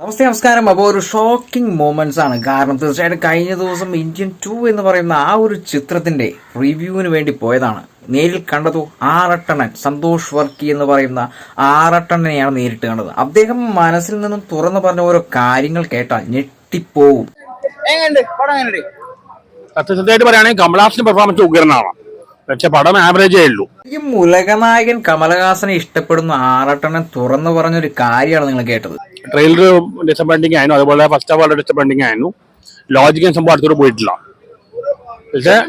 നമസ്തേ നമസ്കാരം. അപ്പോൾ ഒരു ഷോക്കിംഗ് മൊമെന്റ്സ് ആണ്. കാരണം തീർച്ചയായിട്ടും കഴിഞ്ഞ ദിവസം ഇന്ത്യൻ ടു എന്ന് പറയുന്ന ആ ഒരു ചിത്രത്തിന്റെ റിവ്യൂവിന് വേണ്ടി പോയതാണ്. നേരിൽ കണ്ടതു? ആറട്ടണൻ സന്തോഷ് വർക്കി എന്ന് പറയുന്ന ആറട്ടണനെയാണ് നേരിട്ട് കണ്ടത്. അദ്ദേഹം മനസ്സിൽ നിന്നും തുറന്നു പറഞ്ഞ ഓരോ കാര്യങ്ങൾ കേട്ടാൽ ഞെട്ടിപ്പോവും. സത്യസത്യമായിട്ട് പറയുകയാണെങ്കിൽ പെർഫോമൻസ് ഉഗ്രനാണ്. പക്ഷെ പടം ആവറേജേ ഉള്ളൂ. ഈ മുലകനായകൻ കമലഹാസനെ ഇഷ്ടപ്പെടുന്ന ആറട്ടണൻ തുറന്നു പറഞ്ഞൊരു കാര്യമാണ് നിങ്ങൾ കേട്ടത്. ട്രെയിലർ ഡിസപ്പോയിന്റിങ് ആയിരുന്നു. അതുപോലെ ഫസ്റ്റ് ഓഫ് ഓൾ ഡിസപ്പോയിന്റിങ് ആയിരുന്നു. ലോജിക്കൽ സംഭവം അടുത്തോട് പോയിട്ടില്ല.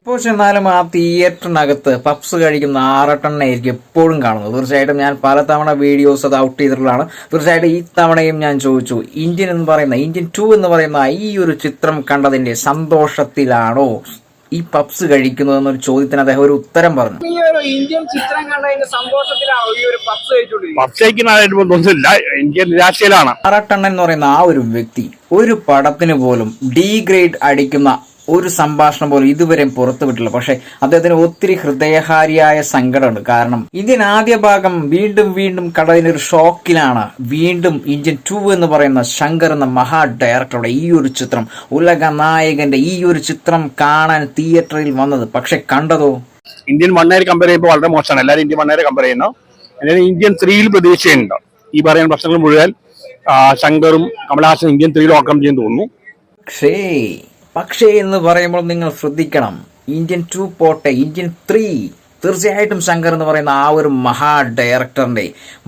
പക്ഷെ എന്നാലും ആ തിയേറ്ററിനകത്ത് പപ്സ് കഴിക്കുന്ന ആറട്ടെണ്ണയായിരിക്കും എപ്പോഴും കാണുന്നത്. തീർച്ചയായിട്ടും ഞാൻ പല തവണ വീഡിയോസ് അത് ഔട്ട് ചെയ്തിട്ടുള്ളതാണ്. തീർച്ചയായിട്ടും ഈ തവണയും ഞാൻ ചോദിച്ചു ഇന്ത്യൻ എന്ന് പറയുന്ന ഇന്ത്യൻ ടു എന്ന് പറയുന്ന ഈ ഒരു ചിത്രം കണ്ടതിന്റെ സന്തോഷത്തിലാണോ? ഈ പപ്സ് കഴിക്കുന്നത് എന്നൊരു ചോദ്യത്തിന് അദ്ദേഹം ഒരു ഉത്തരം പറഞ്ഞു. ഈ ഒരു ഇന്ത്യൻ ചിത്രം കണ്ടതിന്റെ സന്തോഷത്തിലാണോ ഈ ഒരു പപ്സ് കഴിച്ചുകൊണ്ടിരിക്കുന്നത്? പബ്ജയിക്കുന്നതായിട്ട് തോന്നുന്നില്ല ഇന്ത്യ നിരാശയിലാണ് ആറട്ടണ്ണൻ എന്ന് പറയുന്ന ആ ഒരു വ്യക്തി ഒരു പടത്തിന് പോലും ഡി ഗ്രേഡ് അടിക്കുന്ന ഒരു സംഭാഷണം പോലും ഇതുവരെ പുറത്തുവിട്ടില്ല പക്ഷെ അദ്ദേഹത്തിന് ഒത്തിരി ഹൃദയഹാരിയായ സങ്കടമുണ്ട്. കാരണം ഇന്ത്യൻ ആദ്യ ഭാഗം വീണ്ടും വീണ്ടും കടലിനൊരു ഷോക്കിലാണ്. വീണ്ടും ഇന്ത്യൻ ടു എന്ന് പറയുന്ന ശങ്കർ എന്ന മഹാ ഡയറക്ടറുടെ ഈ ഒരു ചിത്രം ഉലക നായകന്റെ ഈ ഒരു ചിത്രം കാണാൻ തിയേറ്ററിൽ വന്നത്. പക്ഷെ കണ്ടതോ? ഇന്ത്യൻ മണ്ണേരെ കമ്പയർ ചെയ്യുമ്പോൾ വളരെ മോശമാണ്. എല്ലാവരും ഇന്ത്യൻ മണ്ണേരെ കമ്പയർ ചെയ്യുന്നു. അതായത് ഇന്ത്യൻ ത്രീയിൽ പ്രതീക്ഷയുണ്ട്. ഈ പറയുന്ന പ്രശ്നങ്ങൾ മുഴുവൻ ശങ്കറും കമലഹാസനും ഇന്ത്യൻ ത്രീയിൽ ഓക്കം ചെയ്യാൻ തോന്നുന്നു. പക്ഷേ പക്ഷേ എന്ന് പറയുമ്പോൾ നിങ്ങൾ ശ്രദ്ധിക്കണം. ഇന്ത്യൻ ടു പോട്ടെ ഇന്ത്യൻ ത്രീ തീർച്ചയായിട്ടും ശങ്കർ എന്ന് പറയുന്ന ആ ഒരു മഹാ ഡയറക്ടറിന്റെ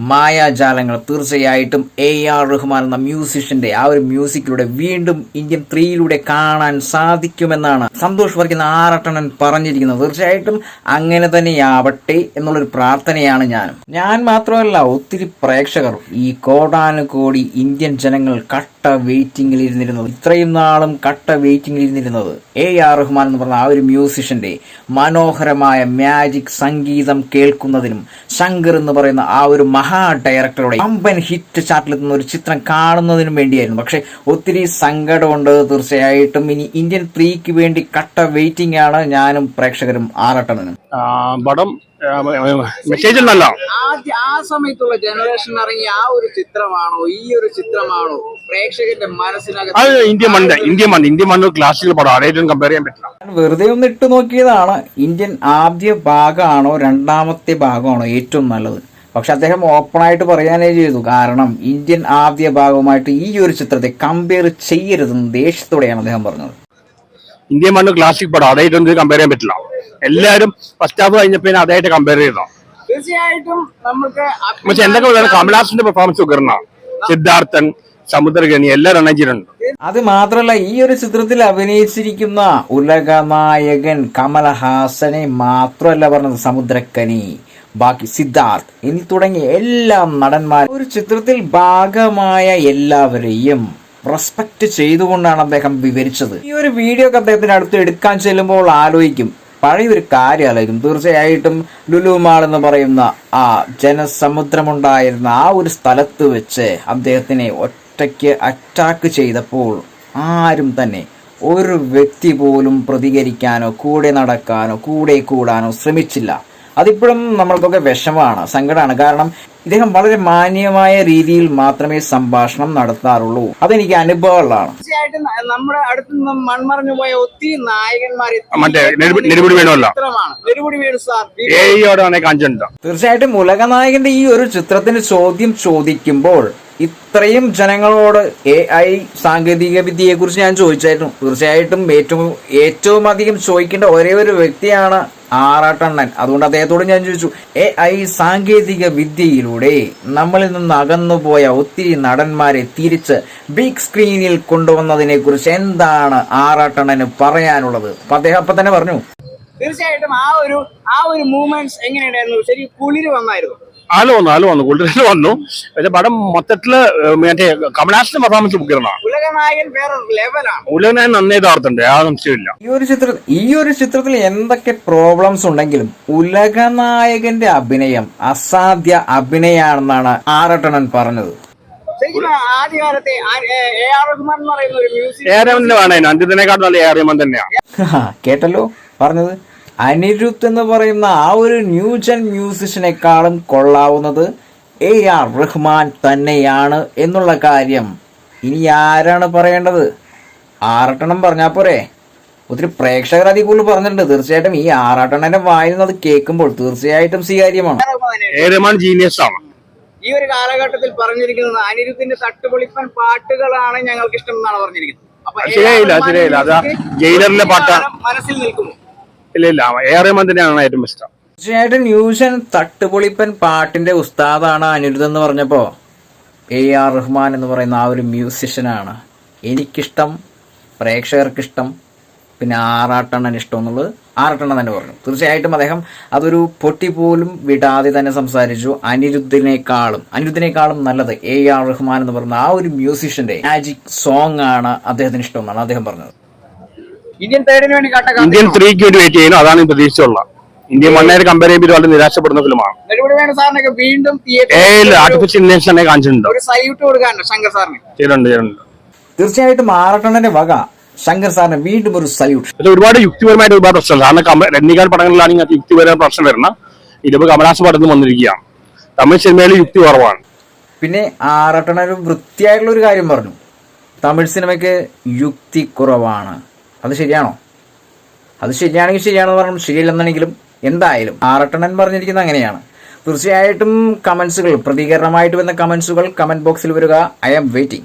മായാജാലങ്ങൾ തീർച്ചയായിട്ടും എ ആർ റഹ്മാൻ എന്ന മ്യൂസിഷ്യന്റെ ആ ഒരു മ്യൂസിക്കിലൂടെ വീണ്ടും ഇന്ത്യൻ ത്രീയിലൂടെ കാണാൻ സാധിക്കുമെന്നാണ് സന്തോഷ് വർക്കുന്ന ആറട്ടണൻ പറഞ്ഞിരിക്കുന്നത്. തീർച്ചയായിട്ടും അങ്ങനെ തന്നെയാവട്ടെ എന്നുള്ളൊരു പ്രാർത്ഥനയാണ് ഞാനും. ഞാൻ മാത്രമല്ല ഒത്തിരി പ്രേക്ഷകർ ഈ കോടാനുകോടി ഇന്ത്യൻ ജനങ്ങൾ കട്ട വെയിറ്റിംഗിൽ ഇരുന്നിരുന്നത് ഇത്രയും നാളും കട്ട വെയിറ്റിംഗിൽ ഇരുന്നിരുന്നത് എ ആർ റഹ്മാൻ എന്ന് പറഞ്ഞ ആ ഒരു മ്യൂസിഷ്യന്റെ മനോഹരമായ മാജിക് സംഗീതം കേൾക്കുന്നതിനും ശങ്കർ എന്ന് പറയുന്ന ആ ഒരു മഹാ ഡയറക്ടറുടെ അമ്പൻ ഹിറ്റ് ചാർട്ടിലെത്തുന്ന ഒരു ചിത്രം കാണുന്നതിനും വേണ്ടിയായിരുന്നു. പക്ഷെ ഒത്തിരി സങ്കടമുണ്ട് തീർച്ചയായിട്ടും. ഇനി ഇന്ത്യൻ ത്രീക്ക് വേണ്ടി കട്ട വെയിറ്റിംഗ് ആണ് ഞാനും പ്രേക്ഷകരും ആറട്ടണനും. മെസ്സേജ് ഉണ്ടല്ലോ ആദ്യ ആ സമയത്തുള്ള ജനറേഷൻ ഇറങ്ങിയ ആ ഒരു ചിത്രമാണോ ഈ ഒരു ചിത്രമാണോ പ്രേക്ഷകന്റെ അത് മനസ്സിനകത്ത് ഇന്ത്യ മണ്ണ് ഇന്ത്യ മണ്ണ് ഇന്ത്യ മണ്ണ് ക്ലാസിക്കൽ പടം ആരായിട്ടും കമ്പയർ ചെയ്യാൻ പറ്റില്ല. ഞാൻ വെറുതെ ഒന്ന് ഇട്ട് നോക്കിയതാണ് ഇന്ത്യൻ ആദ്യ ഭാഗമാണോ രണ്ടാമത്തെ ഭാഗമാണോ ഏറ്റവും നല്ലത്. പക്ഷെ അദ്ദേഹം ഓപ്പൺ ആയിട്ട് പറയാനേ ചെയ്തു കാരണം ഇന്ത്യൻ ആദ്യ ഭാഗവുമായിട്ട് ഈ ഒരു ചിത്രത്തെ കമ്പയർ ചെയ്യരുതെന്ന് ദേഷ്യത്തോടെയാണ് അദ്ദേഹം പറഞ്ഞത്. ഇന്ത്യ മണ്ണ് ക്ലാസിക് പടം അതായിട്ടൊന്നും കമ്പയർ ചെയ്യാൻ പറ്റില്ല. എല്ലാവരും ഫസ്റ്റ് ഹാഫ് കഴിഞ്ഞപ്പോ അതായിട്ട് കമ്പയർ ചെയ്തോ തീർച്ചയായിട്ടും നമുക്ക് പക്ഷെ എന്തൊക്കെ പറഞ്ഞാലും കമലഹാസന്റെ പെർഫോമൻസ് ഉയർന്ന സിദ്ധാർത്ഥൻ സമുദ്രഗണി എല്ലാം റണ്ണ അത് മാത്രമല്ല ഈ ഒരു ചിത്രത്തിൽ അഭിനയിച്ചിരിക്കുന്ന ഉലക നായകൻ കമലഹാസനെ മാത്രമല്ല പറഞ്ഞത് സമുദ്രക്കനി ബാക്കി സിദ്ധാർത്ഥ് എന്നീ തുടങ്ങിയ എല്ലാ നടന്മാരും. ഒരു ചിത്രത്തിൽ ഭാഗമായ എല്ലാവരെയും റെസ്പെക്ട് ചെയ്തുകൊണ്ടാണ് അദ്ദേഹം വിവരിച്ചത്. ഈ ഒരു വീഡിയോ ഒക്കെ അദ്ദേഹത്തിന് അടുത്ത് എടുക്കാൻ ചെല്ലുമ്പോൾ ആലോചിക്കും പഴയ ഒരു കാര്യം ആലോചിക്കും തീർച്ചയായിട്ടും ലുലു മാൾ എന്ന് പറയുന്ന ആ ജനസമുദ്രമുണ്ടായിരുന്ന ആ ഒരു സ്ഥലത്ത് വെച്ച് അദ്ദേഹത്തിനെ ഒറ്റയ്ക്ക് അറ്റാക്ക് ചെയ്തപ്പോൾ ആരും തന്നെ ഒരു വ്യക്തി പോലും പ്രതികരിക്കാനോ കൂടെ നടക്കാനോ കൂടെ കൂടാനോ ശ്രമിച്ചില്ല. അതിപ്പോഴും നമ്മൾക്കൊക്കെ വിഷമമാണ് സങ്കടമാണ്. കാരണം ഇദ്ദേഹം വളരെ മാന്യമായ രീതിയിൽ മാത്രമേ സംഭാഷണം നടത്താറുള്ളൂ. അതെനിക്ക് അനുഭവമുള്ളതാണ്. തീർച്ചയായിട്ടും നമ്മുടെ അടുത്ത് നിന്ന് മൺമറഞ്ഞു പോയ ഒത്തിരി മറ്റേ. ചിത്രമാണ്. വേണു സാർ. കാണിച്ചിട്ടുണ്ട്. തീർച്ചയായിട്ടും ഉലകനായകന്റെ ഈ ഒരു ചിത്രത്തിന് ചോദ്യം ചോദിക്കുമ്പോൾ ഇത്രയും ജനങ്ങളോട് എ ഐ സാങ്കേതിക വിദ്യയെ കുറിച്ച് ഞാൻ ചോദിച്ചായിരുന്നു. തീർച്ചയായിട്ടും ഏറ്റവും ഏറ്റവും അധികം ചോദിക്കേണ്ട ഒരേ ഒരു വ്യക്തിയാണ് ആറാട്ടണ്ണൻ. അതുകൊണ്ട് അദ്ദേഹത്തോട് ഞാൻ ചോദിച്ചു എ ഐ സാങ്കേതിക വിദ്യയിലൂടെ നമ്മളിൽ നിന്ന് അകന്നുപോയ ഒത്തിരി നടന്മാരെ തിരിച്ച് ബിഗ് സ്ക്രീനിൽ കൊണ്ടുവന്നതിനെ കുറിച്ച് എന്താണ് ആറാട്ടണ്ണന് പറയാനുള്ളത്? അപ്പൊ അദ്ദേഹം അപ്പൊ തന്നെ പറഞ്ഞു. തീർച്ചയായിട്ടും ആ ഒരു ആ ഒരു മൂവ്മെന്റ് എങ്ങനെയുണ്ടായിരുന്നു? ശരി കുളിര് വന്നായിരുന്നു. ആൾ വന്നു ആലോ വന്നു കൂടുതൽ വന്നു. പക്ഷെ പടം മൊത്തത്തിൽ മറ്റേ കമലഹാസന്റെ പെർഫോമൻസ് ബുക്ക് ഉലകനായൻ നന്നേ താർത്തുണ്ട് ആ സംശയമില്ല ഈ ഒരു ചിത്ര ഈ ഒരു ചിത്രത്തിൽ എന്തൊക്കെ പ്രോബ്ലംസ് ഉണ്ടെങ്കിലും ഉലകനായകന്റെ അഭിനയം അസാധ്യ അഭിനയാണെന്നാണ് ആറട്ടണൻ പറഞ്ഞത്. ആദ്യകാലത്തെ എ- ആർ റഹ്മാൻ എന്ന് പറയുന്ന ഒരു മ്യൂസിക് നല്ല തന്നെയാണ് കേട്ടല്ലോ പറഞ്ഞത്. അനിരുദ്ധ് എന്ന് പറയുന്ന ആ ഒരു ന്യൂജൻ മ്യൂസിഷ്യനെക്കാളും കൊള്ളാവുന്നത് എ ആർ റഹ്മാൻ തന്നെയാണ് എന്നുള്ള കാര്യം ഇനി ആരാണ് പറയേണ്ടത്? ആറട്ടണം പറഞ്ഞാൽ പോരെ. ഒത്തിരി പ്രേക്ഷകർ അതിൽ കൂടുതൽ പറഞ്ഞിട്ടുണ്ട്. തീർച്ചയായിട്ടും ഈ ആറാട്ടണന്റെ വായിൽ നിന്ന് അത് കേൾക്കുമ്പോൾ തീർച്ചയായിട്ടും സ്വീകാര്യമാണ്. ജീനിയസ് ആണ്. ഈ ഒരു കാലഘട്ടത്തിൽ പറഞ്ഞിരിക്കുന്നത് അനിരുദ്ധിന്റെ തട്ടുപൊളിപ്പൻ പാട്ടുകളാണ് ഞങ്ങൾക്ക് ഇഷ്ടം എന്നാണ് പറഞ്ഞിരിക്കുന്നത്. ശരിയായില്ല, അത് ശരിയായില്ല. അതാ ജയിലറിലെ പാട്ടാ. മനസ്സിൽ നിൽക്കുന്നു. ഇല്ല റഹ്മാൻ തന്നെയാണ് ഏറ്റവും ഇഷ്ടം. തീർച്ചയായിട്ടും ന്യൂഷൻ തട്ടുപൊളിപ്പൻ പാട്ടിന്റെ ഉസ്താദാണ് അനിരുദ്ധ എന്ന് പറഞ്ഞപ്പോ എ ആർ റഹ്മാൻ എന്ന് പറയുന്ന ആ ഒരു മ്യൂസിഷ്യനാണ് എനിക്കിഷ്ടം പ്രേക്ഷകർക്കിഷ്ടം പിന്നെ ആറാട്ടണ്ണൻ ഇഷ്ടം എന്നുള്ളത് ആറാട്ടെണ്ണൻ തന്നെ പറഞ്ഞു. തീർച്ചയായിട്ടും അദ്ദേഹം അതൊരു പൊട്ടി പോലും വിടാതെ തന്നെ സംസാരിച്ചു. അനിരുദ്ധിനേക്കാളും അനിരുദ്ധിനേക്കാളും നല്ലത് എ ആർ റഹ്മാൻ എന്ന് പറയുന്ന ആ ഒരു മ്യൂസിഷ്യന്റെ മാജിക് സോങ് ആണ് അദ്ദേഹത്തിന് ഇഷ്ടം എന്നാണ് അദ്ദേഹം പറഞ്ഞത്. ഇന്ത്യൻ തേർഡിന് വേണ്ടി കട്ട ഇന്ത്യൻ ത്രീക്ക് വേണ്ടി വെയിറ്റ് ചെയ്യുന്നു. അതാണ് പ്രതീക്ഷിച്ചുള്ള ഇന്ത്യ ഇന്ത്യൻ വണ്ണായിട്ട് കമ്പയർ ചെയ്യുമ്പോൾ വളരെ നിരാശപ്പെടുന്ന ഫിലിമാണ് സാറിനൊക്കെ വീണ്ടും ആർട്ടിഫിഷ്യൽ ഇന്റലിജൻസ് തന്നെ കാണിച്ചിട്ടുണ്ട്. ഒരു കൊടുക്കാനുണ്ട് ശങ്കർ സാറിന്. ചെയ്തിട്ടുണ്ട് ചെയ്തിട്ടുണ്ട്. തീർച്ചയായിട്ടും ആറട്ടണന്റെ വക ശങ്കർ സാറിന് വീണ്ടും ഒരു സല്യൂട്ട് ഒരുപാട് യുക്തിപരമായിട്ട് ഒരുപാട് പ്രശ്നം കാരണം രണ്ടിക്കാൻ രജനീകാന്ത് പടങ്ങളിലാണെങ്കിൽ അത് യുക്തിപരമായ പ്രശ്നം വരുന്ന ഇതിപ്പോ കമലാസ് പടത്തിൽ വന്നിരിക്കുകയാണ്. തമിഴ് സിനിമയിൽ യുക്തി കുറവാണ്. പിന്നെ ആറട്ടണ ഒരു വൃത്തിയായിട്ടുള്ള ഒരു കാര്യം പറഞ്ഞു. തമിഴ് സിനിമയ്ക്ക് യുക്തി കുറവാണ്. അത് ശരിയാണോ? അത് ശരിയാണെങ്കിൽ ശരിയാണെന്ന് പറഞ്ഞു ശരിയല്ലെന്നാണെങ്കിലും എന്തായാലും ആറട്ടണൻ പറഞ്ഞിരിക്കുന്നത് അങ്ങനെയാണ്. തീർച്ചയായിട്ടും കമൻസുകൾ പ്രതികരണമായിട്ട് വന്ന കമൻസുകൾ കമന്റ് ബോക്സിൽ വരിക. I am waiting